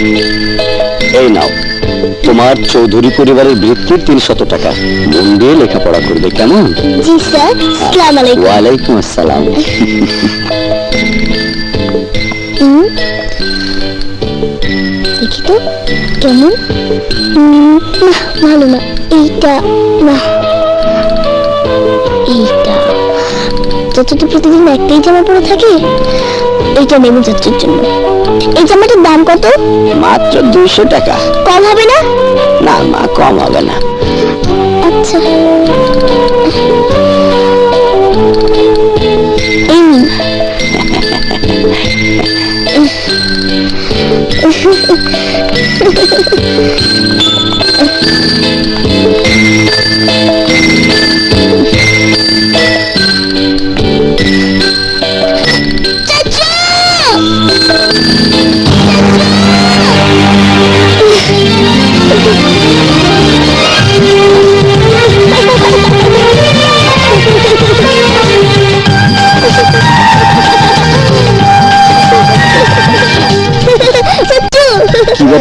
এই নাও। তোমার চৌধুরী পরিবারের বৃত্তির তিনশত টাকা। মন দিয়ে লেখাপড়া করবে কেমন? জি স্যার। সালাম আলাইকুম। ওয়ালাইকুম আসসালাম। হুম। দেখি তো কেমন? না ভালো না। এইটা না। এইটা চাচা তো প্রতিদিন একটাই জামা পরে থাকে এইটা নেব চাচুর জন্য। এই জামাটার দাম কত? মাত্র দুইশো টাকা। কম হবে না? না মা কম হবে না। আচ্ছা। এই নিন। চাচু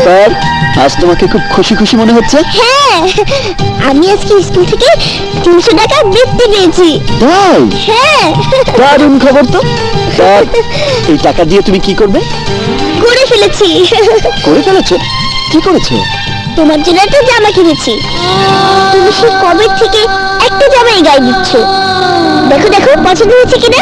ব্যাপার? আজ তোমাকে খুব খুশি খুশি মনে হচ্ছে? হ্যাঁ আমি আজকে স্কুল থেকে তিনশো টাকা বৃত্তি পেয়েছি। তাই? হ্যাঁ। দারুণ খবর তো। তা এই টাকা দিয়ে তুমি কি করবে? করে ফেলেছি। করে ফেলেছো? কি করেছ? তোমার জন্য একটা জামা কিনেছি। তুমি সে কবে থেকে একটা জামাই গায়ে দিচ্ছ? দেখো দেখো পছন্দ হয়েছে কিনা?